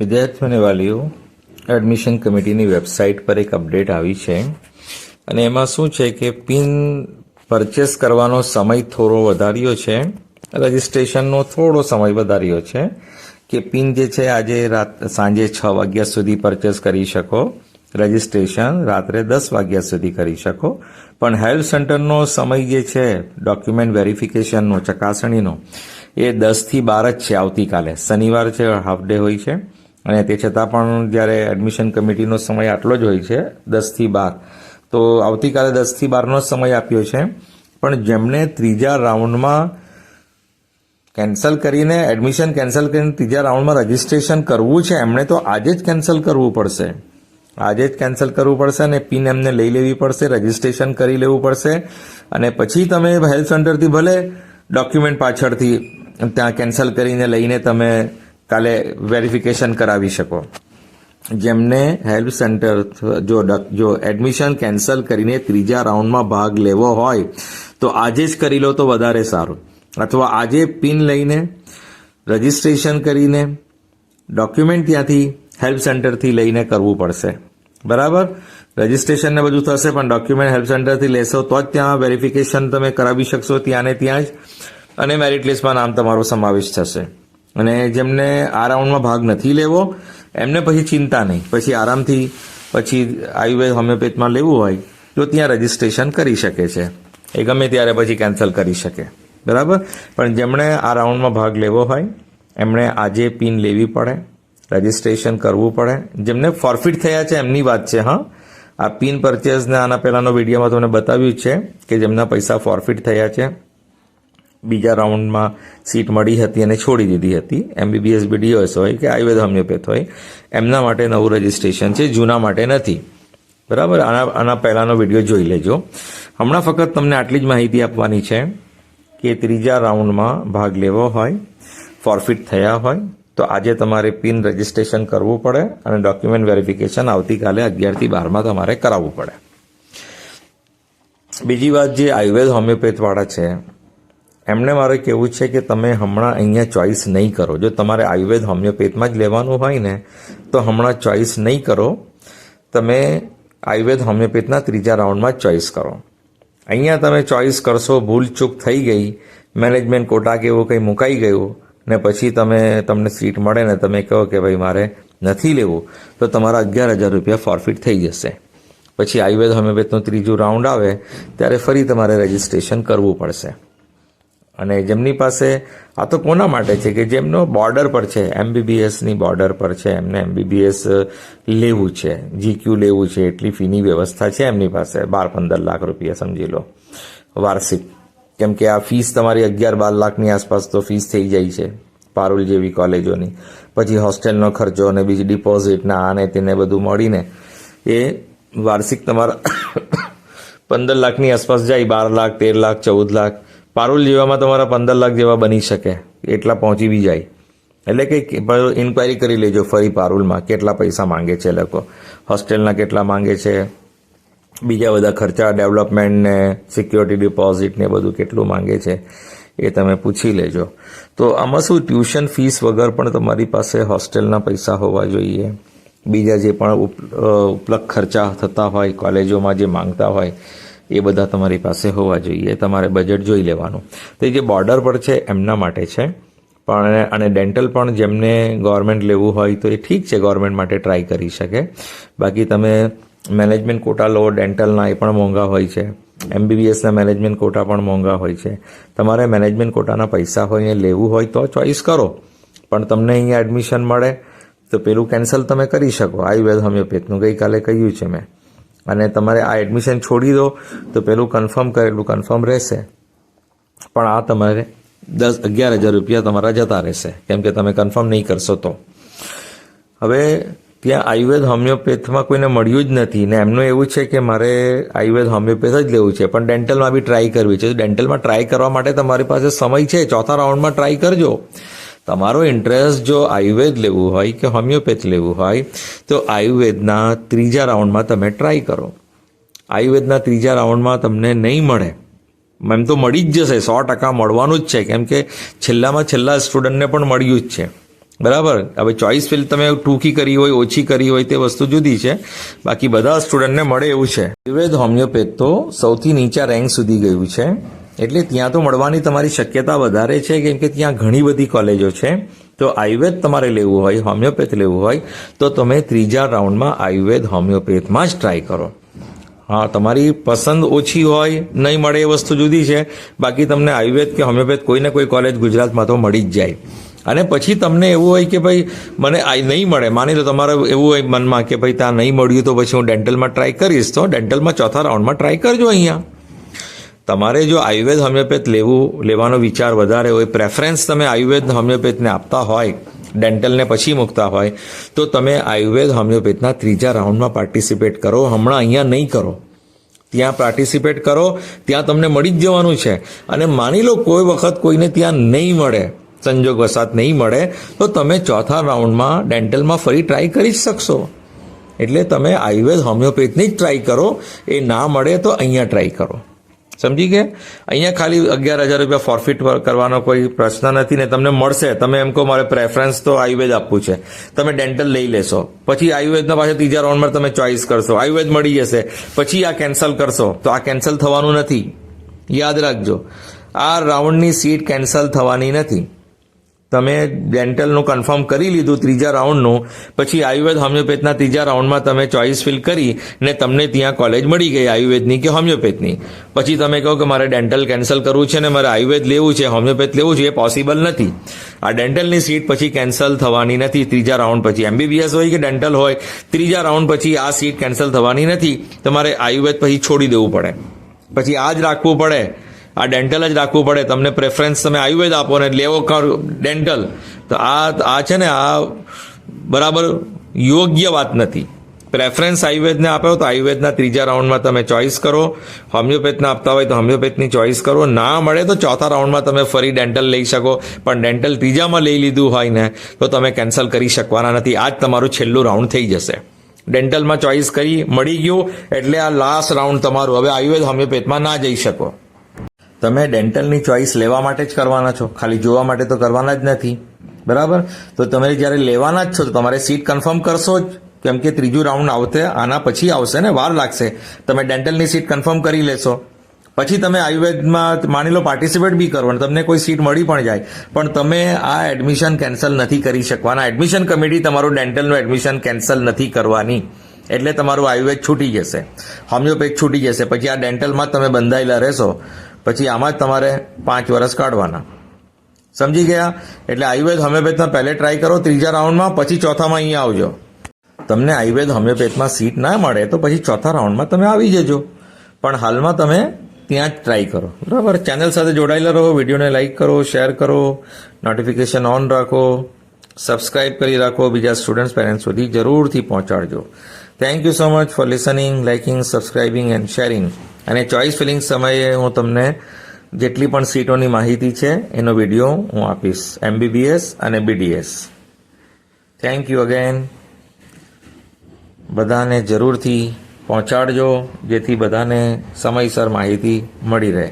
વિદ્યાર્થીઓ અને વાલીઓ એડમિશન કમિટીની વેબસાઇટ પર એક અપડેટ આવી છે. અને એમાં શું છે કે પિન પરચેસ કરવાનો સમય થોડો વધાર્યો છે. રજિસ્ટ્રેશનનો થોડો સમય વધાર્યો છે કે પિન જે છે આજે રાત, સાંજે છ વાગ્યા સુધી પરચેસ કરી શકો. રજિસ્ટ્રેશન રાત્રે દસ વાગ્યા સુધી કરી શકો. પણ હેલ્થ સેન્ટરનો સમય જે છે ડોક્યુમેન્ટ વેરિફિકેશનનો ચકાસણીનો, એ દસથી બાર જ છે આવતીકાલે. શનિવાર છે હાફ ડે હોય છે. અને તે છતાં પણ જ્યારે એડમિશન કમિટીનો સમય આટલો જ હોય છે દસથી બાર, તો આવતીકાલે દસથી બારનો સમય આપ્યો છે. પણ જેમણે ત્રીજા રાઉન્ડમાં કેન્સલ કરીને એડમિશન કેન્સલ કરીને ત્રીજા રાઉન્ડમાં રજીસ્ટ્રેશન કરવું છે, એમણે તો આજે જ કેન્સલ કરવું પડશે. આજે જ કેન્સલ કરવું પડશે અને પિન એમને લઈ લેવી પડશે રજીસ્ટ્રેશન કરી લેવું પડશે. અને પછી તમે હેલ્થ સેન્ટરથી ભલે ડોક્યુમેન્ટ પાછળથી ત્યાં કેન્સલ કરીને લઈને તમે કાલે વેરિફિકેશન કરાવી શકો. જેમને હેલ્પ સેન્ટર જો જો એડમિશન કેન્સલ કરીને ત્રીજા રાઉન્ડમાં ભાગ લેવો હોય, તો આજે જ કરી લો તો વધારે સારું. અથવા આજે પિન લઈને રજિસ્ટ્રેશન કરીને ડોક્યુમેન્ટ ત્યાંથી હેલ્પ સેન્ટરથી લઈને કરવું પડશે. બરાબર? રજિસ્ટ્રેશન ને બધું થશે, પણ ડોક્યુમેન્ટ હેલ્પ સેન્ટરથી લેશો તો જ ત્યાં વેરિફિકેશન તમે કરાવી શકશો ત્યાં ને ત્યાં જ. અને મેરિટ લિસ્ટમાં નામ તમારો સમાવેશ થશે. અને જેમને આ રાઉન્ડમાં ભાગ નથી લેવો, એમને પછી ચિંતા નહીં. પછી આરામથી પછી આયુર્વેદ હોમિયોપેથમાં લેવું હોય તો ત્યાં રજિસ્ટ્રેશન કરી શકે છે. એ ગમે ત્યારે પછી કેન્સલ કરી શકે. બરાબર? પણ જેમણે આ રાઉન્ડમાં ભાગ લેવો હોય, એમણે આજે પિન લેવી પડે, રજિસ્ટ્રેશન કરવું પડે. જેમને ફોરફિટ થયા છે એમની વાત છે, હા. આ પિન પરચેઝને આના પહેલાંનો વિડીયોમાં તમને બતાવ્યું છે કે જેમના પૈસા ફોરફિટ થયા છે બીજા રાઉન્ડમાં સીટ મળી હતી અને છોડી દીધી હતી. એમબીબીએસ બીડીઓએસ હોય કે આયુર્વેદ હોમિયોપેથ હોય, એમના માટે નવું રજિસ્ટ્રેશન છે, જૂના માટે નથી. બરાબર? આના આના પહેલાંનો વીડિયો જોઈ લેજો. હમણાં ફક્ત તમને આટલી જ માહિતી આપવાની છે કે ત્રીજા રાઉન્ડમાં ભાગ લેવો હોય ફોરફિટ થયા હોય, તો આજે તમારે પિન રજિસ્ટ્રેશન કરવું પડે અને ડોક્યુમેન્ટ વેરિફિકેશન આવતીકાલે અગિયારથી બારમાં તમારે કરાવવું પડે. બીજી વાત જે આયુર્વેદ હોમિયોપેથવાળા છે એમને મારે કહેવું છે કે તમે હમણાં અહીંયા ચોઇસ નહીં કરો. જો તમારે આયુર્વેદ હોમિયોપેથમાં જ લેવાનું હોય ને, તો હમણાં ચોઇસ નહીં કરો. તમે આયુર્વેદ હોમિયોપેથના ત્રીજા રાઉન્ડમાં ચોઇસ કરો. અહીંયા તમે ચોઇસ કરશો, ભૂલ ચૂક થઈ ગઈ, મેનેજમેન્ટ કોટા કે એવું કંઈ મુકાઈ ગયું, ને પછી તમે, તમને સીટ મળે ને તમે કહો કે ભાઈ મારે નથી લેવું, તો તમારા અગિયાર હજાર રૂપિયા ફોરફિટ થઈ જશે. પછી આયુર્વેદ હોમિયોપેથનું ત્રીજું રાઉન્ડ આવે, ત્યારે ફરી તમારે રજિસ્ટ્રેશન કરવું પડશે. અને જેમની પાસે, આ તો કોના માટે છે કે જેમનો બોર્ડર પર છે એમબીબીએસની બોર્ડર પર છે, એમને એમબીબીએસ લેવું છે જીક્યુ લેવું છે, એટલી ફીની વ્યવસ્થા છે એમની પાસે બાર પંદર લાખ રૂપિયા સમજી લો, વાર્ષિક. કેમ કે આ ફીસ તમારી અગિયાર બાર લાખની આસપાસ તો ફીસ થઈ જાય છે, પારુલ જેવી કોલેજોની. પછી હોસ્ટેલનો ખર્ચો અને બીજી ડિપોઝિટના આને તેને બધું મળીને એ વાર્ષિક તમારા પંદર લાખની આસપાસ જાય, બાર લાખ, તેર લાખ, ચૌદ લાખ પારુલ જેવામાં તમારા પંદર લાખ જેવા બની શકે, એટલા પહોંચી બી જાય. એટલે કે ઇન્ક્વાયરી કરી લેજો ફરી પારુલમાં, કેટલા પૈસા માંગે છે લોકો. હોસ્ટેલના કેટલા માંગે છે, બીજા બધા ખર્ચા ડેવલપમેન્ટ ને સિક્યોરિટી ડિપોઝિટ ને બધું કેટલું માંગે છે, એ તમે પૂછી લેજો. તો આમાં શું ટ્યુશન ફીસ વગર પણ તમારી પાસે હોસ્ટેલના પૈસા હોવા જોઈએ. બીજા જે પણ ઉપ- ઉપલબ્ધ ખર્ચા થતા હોય, કોલેજોમાં જે માંગતા હોય એ બધા તમારી પાસે હોવા જોઈએ. તમારે બજેટ જોઈ લેવાનું. તો એ જે બોર્ડર પર છે, એમના માટે છે. પણ અને ડેન્ટલ પણ જેમને ગવર્મેન્ટ લેવું હોય તો એ ઠીક છે ગવર્મેન્ટ માટે ટ્રાય કરી શકે. બાકી તમે મેનેજમેન્ટ કોટા લો ડેન્ટલના એ પણ મોંઘા હોય છે. એમબીબીએસના મેનેજમેન્ટ કોટા પણ મોંઘા હોય છે. તમારે મેનેજમેન્ટ કોટાના પૈસા હોય, એ લેવું હોય તો ચોઈસ કરો. પણ તમને અહીંયા એડમિશન મળે, તો પેલું કેન્સલ તમે કરી શકો. આયુર્વેદ હોમિયોપેથનું ગઈકાલે કહ્યું છે મેં. અને તમારે આ એડમિશન છોડી દો, તો પેલું કન્ફર્મ કરેલું કન્ફર્મ રહેશે. પણ આ તમારે દસ અગિયાર હજાર રૂપિયા તમારા જતા રહેશે, કેમ કે તમે કન્ફર્મ નહીં કરશો તો. હવે ત્યાં આયુર્વેદ હોમિયોપેથમાં કોઈને મળ્યું જ નથી, ને એમનું એવું છે કે મારે આયુર્વેદ હોમિયોપેથ જ લેવું છે, પણ ડેન્ટલમાં બી ટ્રાય કરવી છે. ડેન્ટલમાં ટ્રાય કરવા માટે તમારી પાસે સમય છે, ચોથા રાઉન્ડમાં ટ્રાય કરજો. તમારો ઇન્ટરેસ્ટ જો આયુર્વેદ લેવું હોય કે હોમિયોપેથ લેવું હોય, તો આયુર્વેદના ત્રીજા રાઉન્ડમાં તમે ટ્રાય કરો. આયુર્વેદના ત્રીજા રાઉન્ડમાં તમને નહીં મળે. એમ તો મળી જ જશે, સો ટકા મળવાનું જ છે. કેમ કે છેલ્લામાં છેલ્લા સ્ટુડન્ટને પણ મળ્યું જ છે. બરાબર? હવે ચોઇસ ફિલ તમે ટૂંકી કરી હોય, ઓછી કરી હોય તે વસ્તુ જુદી છે. બાકી બધા સ્ટુડન્ટને મળે એવું છે. આયુર્વેદ હોમિયોપેથ તો સૌથી નીચા રેન્ક સુધી ગયું છે. એટલે ત્યાં તો મળવાની તમારી શક્યતા વધારે છે, કેમ કે ત્યાં ઘણી બધી કોલેજો છે. તો આયુર્વેદ તમારે લેવું હોય, હોમિયોપેથ લેવું હોય, તો તમે ત્રીજા રાઉન્ડમાં આયુર્વેદ, હોમિયોપેથમાં જ ટ્રાય કરો. હા, તમારી પસંદ ઓછી હોય, નહીં મળે એ વસ્તુ જુદી છે. બાકી તમને આયુર્વેદ કે હોમિયોપેથ કોઈને કોઈ કોલેજ ગુજરાતમાં તો મળી જ જાય. અને પછી તમને એવું હોય કે ભાઈ, મને આ નહીં મળે, માની લો તમારે એવું હોય મનમાં કે ભાઈ ત્યાં નહીં મળ્યું તો પછી હું ડેન્ટલમાં ટ્રાય કરીશ. તો ડેન્ટલમાં ચોથા રાઉન્ડમાં ટ્રાય કરજો અહીંયા. તમારે જો આયુર્વેદ હોમિયોપેથ લેવું, લેવાનો વિચાર વધારે હોય પ્રેફરન્સ તમે આયુર્વેદ હોમિયોપેથને આપતા હોય ડેન્ટલને પછી મૂકતા હોય, તો તમે આયુર્વેદ હોમિયોપેથના ત્રીજા રાઉન્ડમાં પાર્ટિસિપેટ કરો. હમણાં અહીંયા નહીં કરો. ત્યાં પાર્ટિસિપેટ કરો. ત્યાં તમને મળી જ જવાનું છે. અને માની લો કોઈ વખત કોઈને ત્યાં નહીં મળે, સંજોગ વસાત નહીં મળે, તો તમે ચોથા રાઉન્ડમાં ડેન્ટલમાં ફરી ટ્રાય કરી જ શકશો. એટલે તમે આયુર્વેદ હોમિયોપેથની જ ટ્રાય કરો. એ ના મળે તો અહીંયા ટ્રાય કરો. સમજી ગયા? અહીંયા ખાલી અગિયાર હજાર રૂપિયા ફોરફિટ કરવાનો કોઈ પ્રશ્ન નથી ને તમને મળશે. તમે એમ કહો, મારે પ્રેફરન્સ તો આયુર્વેદ આપવું છે. તમે ડેન્ટલ લઈ લેશો. પછી આયુર્વેદના પાછળ ત્રીજા રાઉન્ડમાં તમે ચોઇસ કરશો. આયુર્વેદ મળી જશે. પછી આ કેન્સલ કરશો. તો આ કેન્સલ થવાનું નથી. યાદ રાખજો. આ રાઉન્ડની સીટ કેન્સલ થવાની નથી. તમે ડેન્ટલનું કન્ફર્મ કરી લીધું ત્રીજા રાઉન્ડનું પછી આયુર્વેદ હોમિયોપેથના ત્રીજા રાઉન્ડમાં તમે ચોઇસ ફિલ કરી ને તમને ત્યાં કોલેજ મળી ગઈ આયુર્વેદની કે હોમિયોપેથની પછી તમે કહો કે મારે ડેન્ટલ કેન્સલ કરવું છે ને મારે આયુર્વેદ લેવું છે હોમિયોપેથ લેવું છે, એ પોસિબલ નથી. આ ડેન્ટલની સીટ પછી કેન્સલ થવાની નથી, ત્રીજા રાઉન્ડ પછી એમબીબીએસ હોય કે ડેન્ટલ હોય, ત્રીજા રાઉન્ડ પછી આ સીટ કેન્સલ થવાની નથી. તમારે આયુર્વેદ પછી છોડી દેવું પડે. પછી આ જ રાખવું પડે. આ ડેન્ટલ જ રાખવું પડે. તમને પ્રેફરન્સ તમે આયુર્વેદ આપો ને લેવો ડેન્ટલ તો આ આ છે ને, આ બરાબર યોગ્ય વાત નથી. પ્રેફરન્સ આયુર્વેદને આપ્યો તો આયુર્વેદના ત્રીજા રાઉન્ડમાં તમે ચોઇસ કરો. હોમિયોપેથના આપતા હોય તો હોમિયોપેથની ચોઇસ કરો. ના મળે તો ચોથા રાઉન્ડમાં તમે ફરી ડેન્ટલ લઈ શકો. પણ ડેન્ટલ ત્રીજામાં લઈ લીધું હોય ને, તો તમે કેન્સલ કરી શકવાના નથી. આ જ તમારું છેલ્લું રાઉન્ડ થઈ જશે. ડેન્ટલમાં ચોઇસ કરી મળી ગયું. એટલે આ લાસ્ટ રાઉન્ડ તમારું. હવે આયુર્વેદ, હોમિયોપેથમાં ના જઈ શકો. તમે ડેન્ટલની ચોઇસ લેવા માટે જ કરવાના છો. ખાલી જોવા માટે તો કરવાના જ નથી. બરાબર? તો તમે જ્યારે લેવાના જ છો, તો તમારે સીટ કન્ફર્મ કરશો જ. કેમ કે ત્રીજું રાઉન્ડ આવશે, આના પછી આવશે ને વાર લાગશે. તમે ડેન્ટલની સીટ કન્ફર્મ કરી લેશો. પછી તમે આયુર્વેદમાં માની લો પાર્ટિસિપેટ બી કરો અને તમને કોઈ સીટ મળી પણ જાય. પણ તમે આ એડમિશન કેન્સલ નથી કરી શકવાના. એડમિશન કમિટી તમારું ડેન્ટલનું એડમિશન કેન્સલ નથી કરવાની. એટલે તમારું આયુર્વેદ છૂટી જશે. હોમિયોપેથ છૂટી જશે. પછી આ ડેન્ટલમાં તમે બંધાયેલા રહેશો. પછી આમાં જ તમારે પાંચ વર્ષ કાઢવાના. સમજી ગયા? એટલે આયુર્વેદ હોમિયોપેથમાં પહેલે ટ્રાય કરો, ત્રીજા રાઉન્ડમાં, પછી ચોથામાં અહીંયા આવજો. તમને આયુર્વેદ હોમિયોપેથમાં સીટ ના મળે તો પછી ચોથા રાઉન્ડમાં તમે આવી જજો. પણ હાલમાં તમે ત્યાં જ ટ્રાય કરો. બરાબર? ચેનલ સાથે જોડાયેલા રહો, વિડીયોને લાઇક કરો શેર કરો નોટિફિકેશન ઓન રાખો સબસ્ક્રાઇબ કરી રાખો, બીજા સ્ટુડન્ટ્સ પેરેન્ટ્સ સુધી જરૂરથી પહોંચાડજો. Thank you so much for listening liking subscribing and sharing અને ચોઇસ ફિલિંગ સમયે હું તમને જેટલી પણ સીટોની માહિતી છે, એનો વીડિયો હું આપીશ. એમબીબીએસ અને બીડીએસ થેન્ક યુ અગેન બધાને જરૂરથી પહોંચાડજો, જેથી બધાને સમયસર માહિતી મળી રહે.